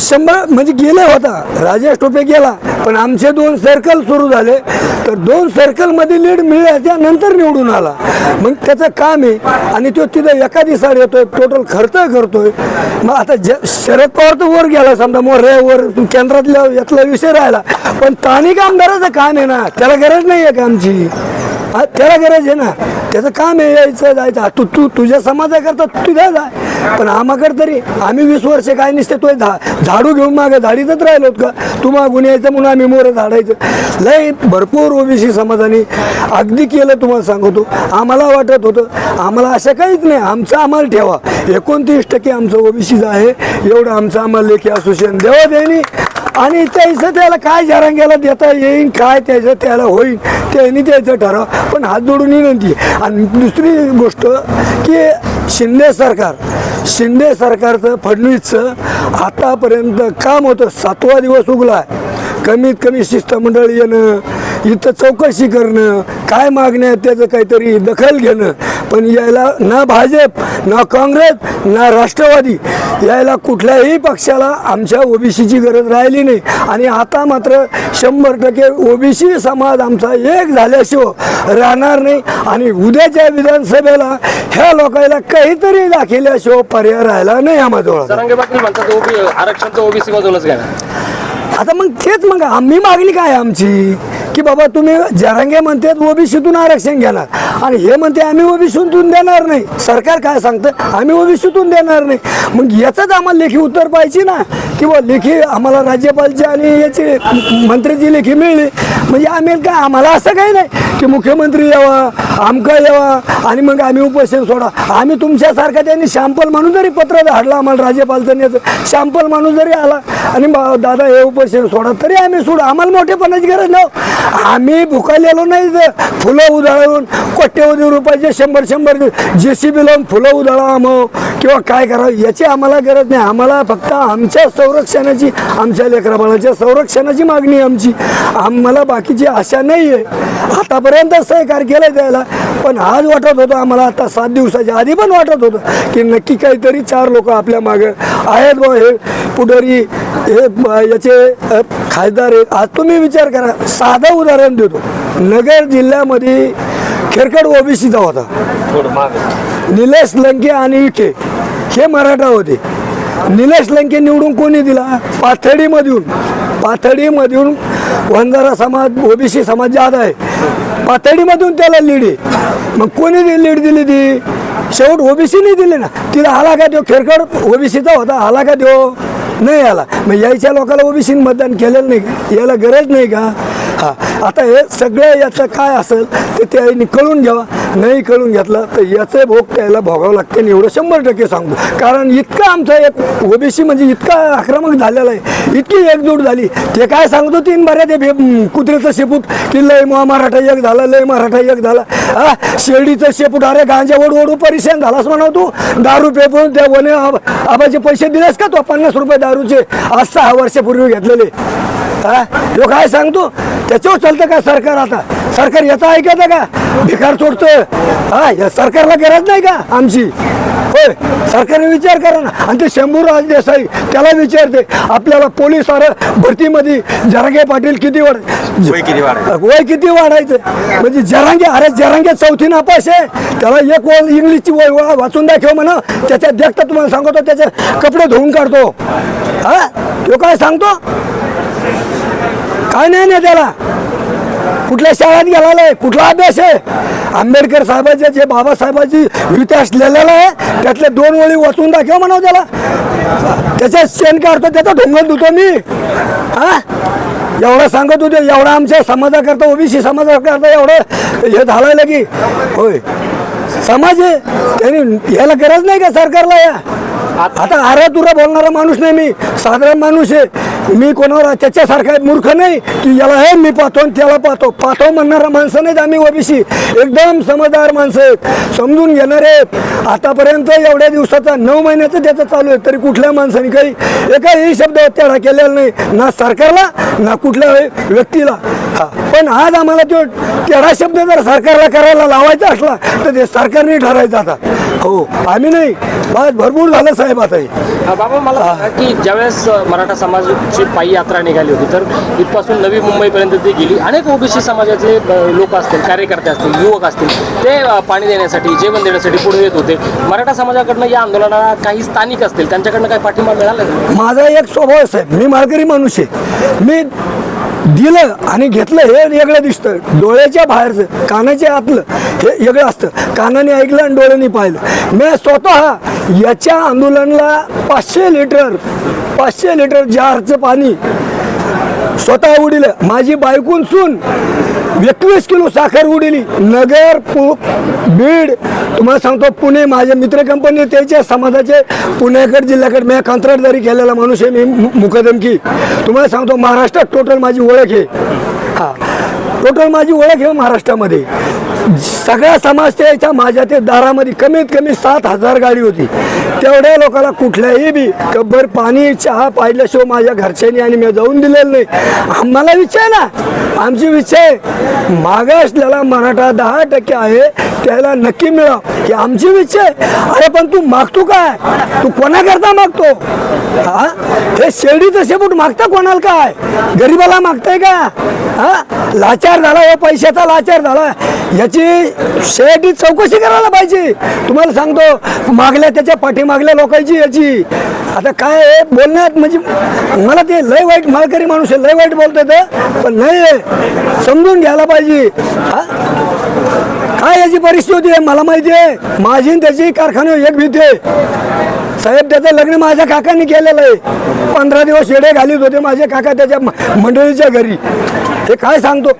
शंभर म्हणजे गेला होता. राजेश टोपे गेला. पण आमचे दोन सर्कल सुरू झाले. तर दोन सर्कलमध्ये लीड मिळाल्या नंतर निवडून आला. मग त्याचं काम आहे. आणि तो तिथं एका दिवसाड येतोय. टोटल खर्च करतोय. मग आता ज शरद पवार तर वर गेला. समजा मोर्या वर केंद्रातल्या यातला विषय राहिला. पण स्थानिक आमदाराचं काम आहे ना. त्याला गरज नाही आहे का आमची? हा, त्याला गरज आहे ना. त्याचं काम आहे यायचं जायचं. तू तू तुझ्या समाजाकरता तुझ्या जाय पण आम्हाकडे तरी आम्ही वीस वर्ष काय नसते तो झा झाडू घेऊन मागे झाडीतच राहिलो का? तू मागून यायचं म्हणून आम्ही मोरं झाडायचं. लय भरपूर ओबीसी समाजाने अगदी केलं तुम्हाला सांगतो. आम्हाला वाटत होतं आम्हाला असं काहीच नाही. आमचं आम्हाला ठेवा. एकोणतीस टक्के आमचं ओबीसीचं आहे. एवढं आमचं आम्हाला लेखी असोसिएशन देवा देणी आणि त्याचं त्याला काय जरांग्याला देता येईन काय त्याचं त्याला होईल त्यांनी त्याचं ठराव. पण हात जोडून विनंती आणि दुसरी गोष्ट की शिंदे सरकार शिंदे सरकारचं फडणवीसचं आतापर्यंत काम होतं सातवा दिवस उगला कमीत कमी शिष्टमंडळ येणं इथं चौकशी करणं काय मागण्या त्याचं काहीतरी दखल घेणं पण यायला ना भाजप ना काँग्रेस ना राष्ट्रवादी. यायला कुठल्याही पक्षाला आमच्या ओबीसीची गरज राहिली नाही. आणि आता मात्र शंभर टक्के ओबीसी समाज आमचा एक झाल्याशिवाय राहणार नाही. आणि उद्याच्या विधानसभेला ह्या लोकांना काहीतरी दाखवल्याशिवाय पर्याय राहिला नाही आम्हाला आरक्षणचं ओबीसी घ्या आता मग तेच मग आम्ही मागणी काय आमची? की बाबा तुम्ही जरांगे म्हणतात ओबीसीतून आरक्षण घेणार. आणि हे म्हणते आम्ही ओबीसीतून देणार नाही. सरकार काय सांगतं? आम्ही ओबीसीतून देणार नाही. मग याचंच आम्हाला लेखी उत्तर पाहिजे ना. किंवा लेखी आम्हाला राज्यपालची आणि याची मंत्र्याची लेखी मिळली. म्हणजे आम्ही काय आम्हाला असं काही नाही की मुख्यमंत्री यावा आमका यावा आणि मग आम्ही उपोषण सोडा. आम्ही तुमच्यासारखा त्यांनी शॅम्पल म्हणून जरी पत्र धाडलं आम्हाला राज्यपालचं याचं शॅम्पल माणूस जरी आला आणि दादा हे उपोषण सोडा तरी आम्ही सोडू. आम्हाला मोठेपणाची गरज नाही हो. आम्ही भुकालेलो नाही फुलं उधळून कोट्यवधी रुपयाचे शंभर शंभर जे सी बी लावून फुलं उधळा मग किंवा काय करावं? याची आम्हाला गरज नाही. आम्हाला फक्त आमच्या संरक्षणाची आमच्या लेकराबाळाच्या संरक्षणाची मागणी आमची. आम्हाला बाकीची आशा नाही आहे. आतापर्यंत सहकार केलं द्यायला पण आज वाटत होतं आम्हाला आता सात दिवसाच्या आधी पण वाटत होतं की नक्की काहीतरी चार लोक आपल्या मागे आहेत बा हे पुढारी. हे याचे खासदार आहेत. आज तुम्ही विचार करा साधं उदाहरण देतो. नगर जिल्ह्यामध्ये खेरकड ओबीसीचा होता. थोडं माग. निलेश लंके आणि विखे हे मराठा होते. निलेश लंके निवडून कोणी दिला? पाथर्डीमधून. पाथर्डीमधून वंजारा समाज ओबीसी समाज जादा आहे. पाथर्डीमधून त्याला लीड आहे. मग कोणी ती लीड दिली ती? शेवट ओबीसीने दिली ना. तिला आला का देऊ खेरकड? ओबीसीचा होता. आला का देऊ नाही आला. मग यायच्या लोकांना ओबीसी मतदान केलेलं नाही का? याला गरज नाही का? हा. आता हे सगळं याचं काय असेल ते त्यांनी कळून घ्यावा. नाही कळून घेतलं तर याचं भोग त्याला भोगावं लागते आणि एवढं शंभर टक्के सांगतो कारण इतकं आमचं एक ओबीसी म्हणजे इतका आक्रमक झालेला आहे. इतकी एकजूट झाली. ते काय सांगतो तीन बऱ्या ते भे- कुत्र्याचं शेपूट. की लय मराठा एक झाला लय मराठा एक झाला. हा शेळीचं शेपूट. अरे गांजा ओढू ओढू परिशान झालास म्हणा तू. दारू पेपून त्या वने आबाचे पैसे दिलेस का तो? पन्नास रुपये दारूचे. आज सहा वर्षापूर्वी घेतलेले. हा? तो काय सांगतो? त्याच्यावर चालतं का सरकार आता? सरकार याचा ऐकायचं का? भिकार सोडतोय. हा या सरकारला गरज नाही का? आमची. होय. सरकारने विचार करा ना. आणि ते शंभूराज देसाई त्याला विचारते आपल्याला पोलीस आर भरतीमध्ये जरांगे पाटील किती वाढ वय किती वाढायचं? वय किती वाढायचं? म्हणजे जरांगे अरे जरांगे चौथी नापास आहे. त्याला एक वळ इंग्लिशची वय वाचून दाखव म्हणा. त्याच्यात देखता तुम्हाला सांगतो त्याचे कपडे धुवून काढतो. हा? तो काय सांगतो? काय नाही ना त्याला. कुठल्या शाळेत गेलेला आहे कुठला अभ्यास आहे? आंबेडकर साहेबाचे जे बाबासाहेबाची इतिहास लिहिलेला आहे त्यातले दोन ओळी वाचून दाखव म्हणाव त्याला. त्याच्यात शेण काढतो त्याचा ढोंगण धुतो मी. हा? एवढं सांगत होते एवढं आमच्या समाजाकरता ओबीसी समाजाकरता एवढं हे झालं की. होय. समाज आहे. त्यांनी याला गरज नाही का सरकारला या? आता आरा तुरा बोलणारा माणूस नाही मी. साधारण माणूस आहे. मी कोणावर त्याच्यासारखा मूर्ख नाही. की याला हे मी पाहतो आणि त्याला पाहतो. पाहतो म्हणणारा माणसं नाहीत आम्ही ओबीसी. एकदम समजदार माणसं आहेत. समजून घेणारे आहेत. आतापर्यंत एवढ्या दिवसाचा नऊ महिन्याचं त्याचं चालू आहे. तरी कुठल्या माणसाने काही एकाही शब्द तेढा केलेला नाही. ना सरकारला ना कुठल्या व्यक्तीला. हा. पण आज आम्हाला तो तेढा शब्द जर सरकारला करायला लावायचा असला तर ते सरकारने ठरायचा आता. हो आम्ही नाही. बस भरपूर झालं साहेब आता हे. बाबा मला सांगा की ज्यावेळेस मराठा समाजाची पायी यात्रा निघाली होती तर इथपासून नवी मुंबईपर्यंत ती गेली. अनेक ओबीसी समाजाचे लोक असतील कार्यकर्ते असतील युवक असतील ते अ, पाणी देण्यासाठी जेवण देण्यासाठी पुढे येत होते. मराठा समाजाकडनं या आंदोलनाला काही स्थानिक असतील त्यांच्याकडनं काही पाठिंबा मिळाला? का? माझा एक स्वभाव आहे, साहेब. मी माळकरी माणूस आहे. मी दिलं आणि घेतलं हे वेगळं दिसतं. डोळ्याच्या बाहेरचं कानाच्या आतलं हे वेगळं असतं. कानाने ऐकलं आणि डोळ्यांनी पाहिलं. मी स्वतः याच्या आंदोलनाला पाचशे लिटर पाचशे लिटर जारचं पाणी स्वतः उडील. माझी बायकून सून एकवीस किलो साखर उडिली. नगर बीड तुम्हाला सांगतो पुणे माझ्या मित्र कंपनी त्याच्या समाजाचे पुण्याकडे जिल्ह्याकडे मी कंत्राटदारी केलेला माणूस आहे मी मु- मुकदमकी. तुम्हाला सांगतो महाराष्ट्रात टोटल माझी ओळख आहे. हा. टोटल माझी ओळख आहे महाराष्ट्रामध्ये. सगळा समाज त्याच्या माझ्या ते दारामध्ये कमीत कमी सात हजार गाडी होती. तेवढ्या लोकांना कुठल्याही बी कब्बर पाणी चहा पाहिल्याशिवाय माझ्या घरच्यांनी आणि मी जाऊन दिलेलं नाही. आम्हाला विचार ना. आमची विचार मागासलेला मराठा दहा टक्के आहे त्याला नक्की मिळाव. की आमची विषय. अरे पण तू मागतो काय? तू कोणाकरता मागतो? हा? हे शेळीचं शेपूट मागता कोणाला काय? गरीबाला मागताय का? हा? लाचार झाला हो पैशाचा लाचार झाला. याची शेती चौकशी करायला पाहिजे. तुम्हाला सांगतो मागल्या त्याच्या पाठीमागल्या लोकांची याची. आता काय आहे, बोलण्यात म्हणजे मला ते लय वाईट मालकरी माणूस आहे लय वाईट बोलतोय ते. पण नाही आहे. समजून घ्यायला पाहिजे. काय याची परिस्थिती आहे? मला माहिती आहे. माझी त्याची कारखाने एक भीती आहे. साहेब त्याचं लग्न माझ्या काकांनी केलेलं आहे. पंधरा दिवस शेडे घालीत होते माझे काका त्याच्या मंडळीच्या घरी. हे काय सांगतो?